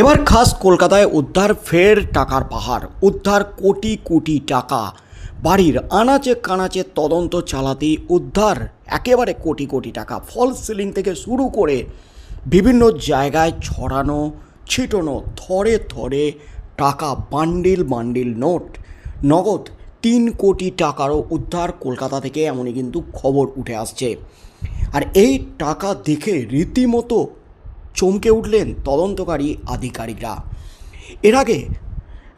এবার খাস কলকাতায় উদ্ধার, ফের টাকার পাহাড়। উদ্ধার কোটি কোটি টাকা। বাড়ির আনাচে কানাচে তদন্ত চালাতেই উদ্ধার একেবারে কোটি কোটি টাকা। ফলস সিলিং থেকে শুরু করে বিভিন্ন জায়গায় ছড়ানো, ছিটানো, থরে থরে টাকা, বান্ডিল বান্ডিল নোট। নগদ তিন কোটি টাকারও উদ্ধার কলকাতা থেকে, এমনই কিন্তু খবর উঠে আসছে। আর এই টাকা দেখে রীতিমতো চমকে উঠলেন তদন্তকারী আধিকারিকরা। এর আগে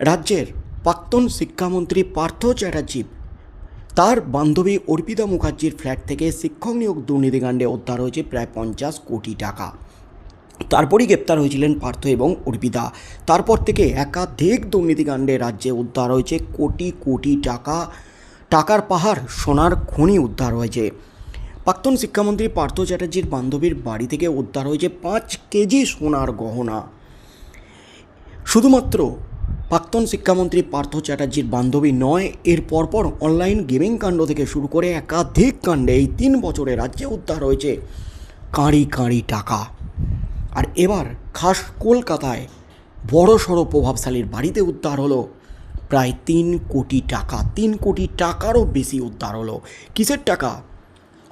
রাজ্যের প্রাক্তন শিক্ষামন্ত্রী পার্থ চ্যাটার্জি, তার বান্ধবী অর্পিতা মুখার্জির ফ্ল্যাট থেকে শিক্ষক নিয়োগ দুর্নীতিকাণ্ডে উদ্ধার হয়েছে প্রায় পঞ্চাশ কোটি টাকা। তারপরই গ্রেপ্তার হয়েছিলেন পার্থ এবং অর্পিতা। তারপর থেকে একাধিক দুর্নীতিকাণ্ডে রাজ্যে উদ্ধার হয়েছে কোটি কোটি টাকা, টাকার পাহাড়, সোনার খনি উদ্ধার হয়েছে। প্রাক্তন শিক্ষামন্ত্রী পার্থ চ্যাটার্জির বান্ধবীর বাড়ি থেকে উদ্ধার হয়েছে পাঁচ কেজি সোনার গহনা। শুধুমাত্র প্রাক্তন শিক্ষামন্ত্রী পার্থ চ্যাটার্জির বান্ধবী নয়, এর পরপর অনলাইন গেমিং কাণ্ড থেকে শুরু করে একাধিক কাণ্ডে এই তিন বছরে রাজ্যে উদ্ধার হয়েছে কাঁড়ি কাঁড়ি টাকা। আর এবার খাস কলকাতায় বড় সড়ো প্রভাবশালীর বাড়িতে উদ্ধার হলো প্রায় তিন কোটি টাকা, তিন কোটি টাকারও বেশি উদ্ধার হলো। কিসের টাকা?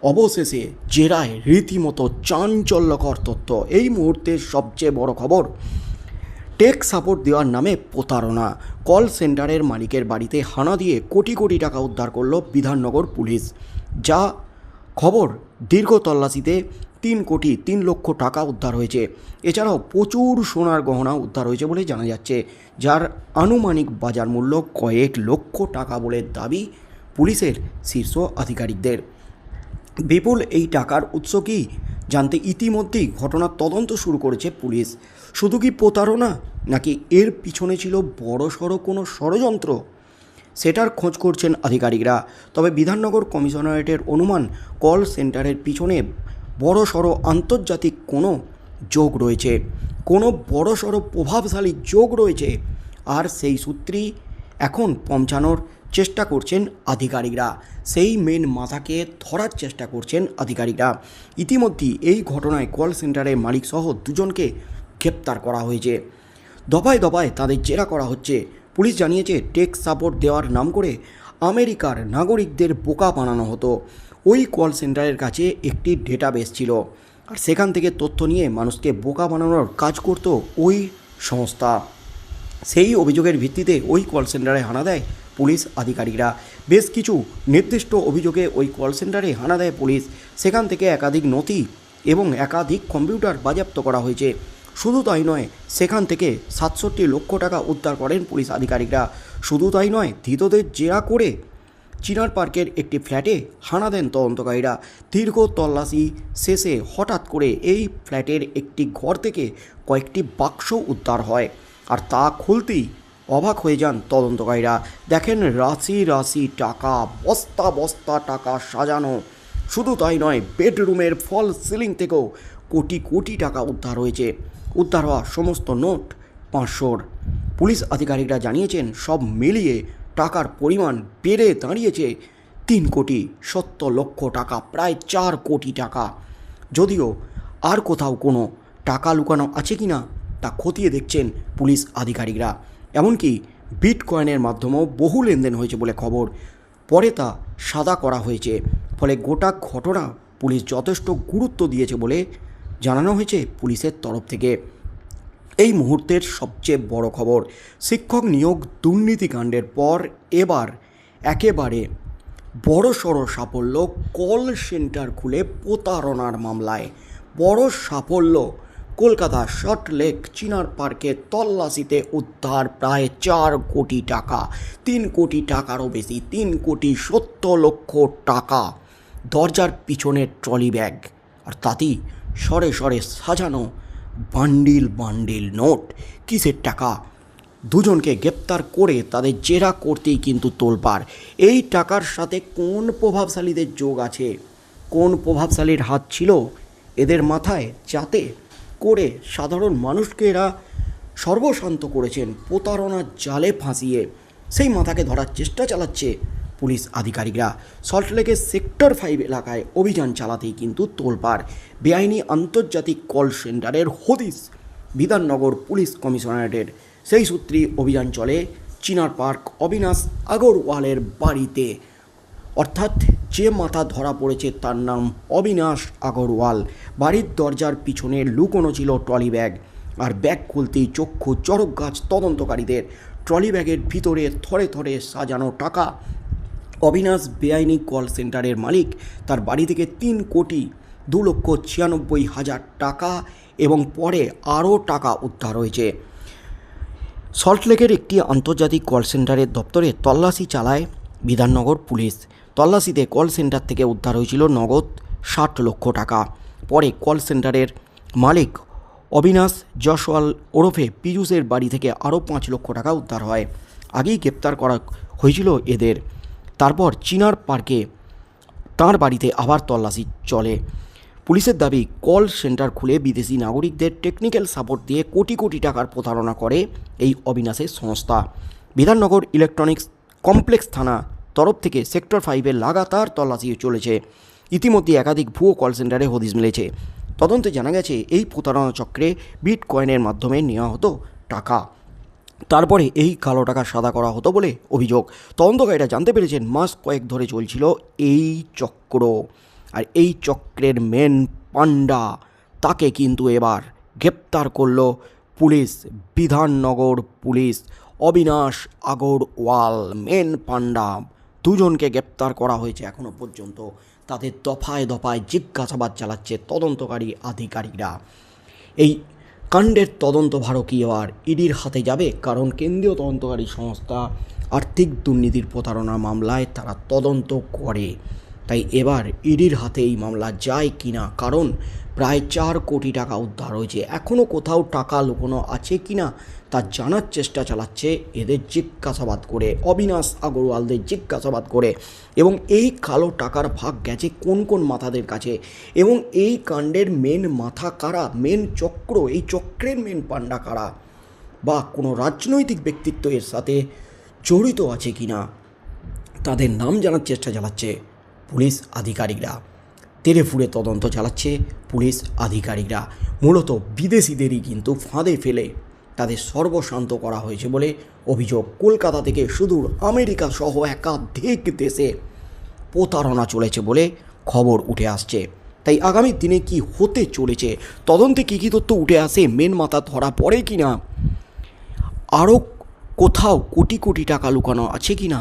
অবশেষে জেরায় রীতিমতো চাঞ্চল্যকর তথ্য। এই মুহূর্তের সবচেয়ে বড় খবর, টেক সাপোর্ট দেওয়ার নামে প্রতারণা। কল সেন্টারের মালিকের বাড়িতে হানা দিয়ে কোটি কোটি টাকা উদ্ধার করল বিধাননগর পুলিশ। যা খবর, দীর্ঘ তল্লাশিতে তিন কোটি তিন লক্ষ টাকা উদ্ধার হয়েছে। এছাড়াও প্রচুর সোনার গহনা উদ্ধার হয়েছে বলে জানা যাচ্ছে, যার আনুমানিক বাজার মূল্য কয়েক লক্ষ টাকা বলে দাবি পুলিশের শীর্ষ আধিকারিকদের। বিপুল এই টাকার উৎস কি? জানতে ইতিমধ্যেই ঘটনার তদন্ত শুরু করেছে পুলিশ। শুধু কি প্রতারণা, নাকি এর পিছনে ছিল বড় সড়ো কোনো ষড়যন্ত্র? সেটার খোঁজ করছেন আধিকারিকরা। তবে বিধাননগর কমিশনারেটের অনুমান, কল সেন্টারের পিছনে বড় সড়ো আন্তর্জাতিক কোনো যোগ রয়েছে। কোনো বড় সড়ো প্রভাবশালী যোগ রয়েছে। আর সেই সূত্রেই এখন পৌঁছানোর চেষ্টা করছেন আধিকারিকরা। সেই মেন মাথাকে ধরার চেষ্টা করছেন আধিকারিকরা। ইতিমধ্যেই এই ঘটনায় কল সেন্টারের মালিকসহ দুজনকে গ্রেপ্তার করা হয়েছে। দফায় দফায় তাদের জেরা করা হচ্ছে। পুলিশ জানিয়েছে টেক সাপোর্ট দেওয়ার নাম করে আমেরিকার নাগরিকদের বোকা বানানো হতো। ওই কল সেন্টারের কাছে একটি ডেটাবেস ছিল। আর সেখান থেকে তথ্য নিয়ে মানুষকে বোকা বানানোর কাজ করতো ওই সংস্থা। সেই অভিযোগের ভিত্তিতে ওই কল সেন্টারে হানা দেয় পুলিশ আধিকারিকরা। বেশ কিছু নির্দিষ্ট অভিযোগে ওই কল সেন্টারে হানা দেয় পুলিশ। সেখান থেকে একাধিক নথি এবং একাধিক কম্পিউটার বাজেয়াপ্ত করা হয়েছে। শুধু তাই নয়, সেখান থেকে সাতষট্টি লক্ষ টাকা উদ্ধার করেন পুলিশ আধিকারিকরা। শুধু তাই নয়, ধৃতদের জেরা করে চিনার পার্কের একটি ফ্ল্যাটে হানা দেন তদন্তকারীরা। দীর্ঘ তল্লাশি শেষে হঠাৎ করে এই ফ্ল্যাটের একটি ঘর থেকে কয়েকটি বাক্স উদ্ধার হয়। আর তা খুলতেই অবাক হয়ে যান তদন্তকারীরা। দেখেন রাশি রাশি টাকা, বস্তা বস্তা টাকা সাজানো। শুধু তাই নয়, বেডরুমের ফল সিলিং থেকেও কোটি কোটি টাকা উদ্ধার হয়েছে। উদ্ধার হওয়া সমস্ত নোট পাঁচশোর। পুলিশ আধিকারিকরা জানিয়েছেন, সব মিলিয়ে টাকার পরিমাণ বেড়ে দাঁড়িয়েছে। তিন কোটি সত্তর লক্ষ টাকা, প্রায় চার কোটি টাকা। যদিও আর কোথাও কোনো টাকা লুকানো আছে কি না তা খতিয়ে দেখছেন পুলিশ আধিকারিকরা। এমনকি বিট কয়েনের মাধ্যমেও বহু লেনদেন হয়েছে বলে খবর। পরে তা সাদা করা হয়েছে। ফলে গোটা ঘটনা পুলিশ যথেষ্ট গুরুত্ব দিয়েছে বলে জানানো হয়েছে পুলিশের তরফ থেকে। এই মুহূর্তের সবচেয়ে বড় খবর, শিক্ষক নিয়োগ দুর্নীতিকাণ্ডের পর এবার একেবারে বড় সড়ো সাফল্য কল সেন্টার খুলে প্রতারণার মামলায়। বড় সাফল্য কলকাতা শর্ট লেক চিনার পার্কে তল্লাশিতে উদ্ধার প্রায় চার কোটি টাকা। তিন কোটি টাকারও বেশি, তিন কোটি সত্তর লক্ষ টাকা। দরজার পিছনের ট্রলি ব্যাগ। আর তাতেই সরে সরে সাজানো বান্ডিল বান্ডিল নোট। কিসের টাকা? দুজনকে গ্রেপ্তার করে তাদের জেরা করতেই কিন্তু তোলপাড়। এই টাকার সাথে কোন প্রভাবশালীদের যোগ আছে? কোন প্রভাবশালীর হাত ছিল? এদের মাথায় যাতে করে সাধারণ মানুষকে এরা সর্বশান্ত করেছেন। প্রতারণার জালে ফাঁসিয়ে সেই মাথাকে ধরার চেষ্টা চালাচ্ছে পুলিশ আধিকারিকরা। সল্টলেকের সেক্টর ফাইভ এলাকায় অভিযান চালাতেই কিন্তু তোলপাড়। বেআইনি আন্তর্জাতিক কল সেন্টারের হদিস বিধাননগর পুলিশ কমিশনারেটের। সেই সূত্রেই অভিযান চলে চিনার পার্ক অবিনাশ আগরওয়ালের বাড়িতে। অর্থাৎ যে মাথা ধরা পড়েছে তার নাম অবিনাশ আগরওয়াল। বাড়ির দরজার পিছনে লুকোনো ছিল ট্রলি ব্যাগ। আর ব্যাগ খুলতেই চক্ষু চড়ক গাছ তদন্তকারীদের। ট্রলি ব্যাগের ভিতরে থরে থরে সাজানো টাকা। অবিনাশ বেআইনি কল সেন্টারের মালিক। তার বাড়ি থেকে তিন কোটি দু লক্ষ ছিয়ানব্বই হাজার টাকা এবং পরে আরও টাকা উদ্ধার হয়েছে। সল্টলেকের একটি আন্তর্জাতিক কল সেন্টারের দপ্তরে তল্লাশি চালায় বিধাননগর পুলিশ। তল্লাশিতে কল সেন্টার থেকে উদ্ধার হয়েছিল নগদ ষাট লক্ষ টাকা। পরে কল সেন্টারের মালিক অবিনাশ জসওয়াল ওরফে পীযূষের বাড়ি থেকে আরও পাঁচ লক্ষ টাকা উদ্ধার হয়। আগেই গ্রেপ্তার করা হয়েছিল এদের। তারপর চিনার পার্কে তাঁর বাড়িতে আবার তল্লাশি চলে। পুলিশের দাবি কল সেন্টার খুলে বিদেশি নাগরিকদের টেকনিক্যাল সাপোর্ট দিয়ে কোটি কোটি টাকার প্রতারণা করে এই অবিনাশের সংস্থা। বিধাননগর ইলেকট্রনিক্স কমপ্লেক্স থানা তরফ থেকে সেক্টর ফাইভে লাগাতার তল্লাশি চলেছে। ইতিমধ্যে একাধিক ভুয়ো কল সেন্টারে হদিস মিলেছে। তদন্তে জানা গেছে, এই প্রতারণা চক্রে বিট কয়েনের মাধ্যমে নেওয়া হতো টাকা। তারপরে এই কালো টাকা সাদা করা হতো বলে অভিযোগ। তদন্তকারীরা জানতে পেরেছেন, মাস কয়েক ধরে চলছিল এই চক্র। আর এই চক্রের মেন পান্ডা তাকে কিন্তু এবার গ্রেপ্তার করল পুলিশ, বিধাননগর পুলিশ, অবিনাশ আগরওয়াল মেন পান্ডা দুজনকে গ্রেপ্তার করা হয়েছে এখনও পর্যন্ত। তাদের দফায় দফায় জিজ্ঞাসাবাদ চালাচ্ছে তদন্তকারী আধিকারিকরা। এই কাণ্ডের তদন্তভারও কি আর ইডির হাতে যাবে? কারণ কেন্দ্রীয় তদন্তকারী সংস্থা আর্থিক দুর্নীতির প্রতারণা মামলায় তারা তদন্ত করে। তাই এবার ইডির হাতে এই মামলা যায় কিনা? কারণ প্রায় চার কোটি টাকা উদ্ধার হয়েছে। এখনও কোথাও টাকা লুকোনো আছে কিনা তা জানার চেষ্টা চালাচ্ছে এদের জিজ্ঞাসাবাদ করে। অবিনাশ আগরওয়ালদের জিজ্ঞাসাবাদ করে এবং এই কালো টাকার ভাগ গেছে কোন কোন মাথাদের কাছে এবং এই কাণ্ডের মেন মাথা কারা? মেন চক্র? এই চক্রের মেন পান্ডা কারা? বা কোনো রাজনৈতিক ব্যক্তিত্ব এর সাথে জড়িত আছে কি না তাদের নাম জানার চেষ্টা চালাচ্ছে পুলিশ আধিকারিকরা। তেরে ফুড়ে তদন্ত চালাচ্ছে পুলিশ আধিকারিকরা। মূলত বিদেশিদেরই কিন্তু ফাঁদে ফেলে তাদের সর্বশান্ত করা হয়েছে বলে অভিযোগ। কলকাতা থেকে সুদূর আমেরিকা সহ একাধিক দেশে প্রতারণা চলেছে বলে খবর উঠে আসছে। তাই আগামী দিনে কি হতে চলেছে, তদন্তে কী কী তথ্য উঠে আসে, মেন মাথা ধরা পড়ে কি না আরও কোথাও কোটি কোটি টাকা লুকানো আছে কি না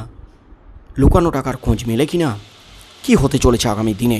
লুকানো টাকার খোঁজ মেলে কি না কী হতে চলেছে আগামী দিনে?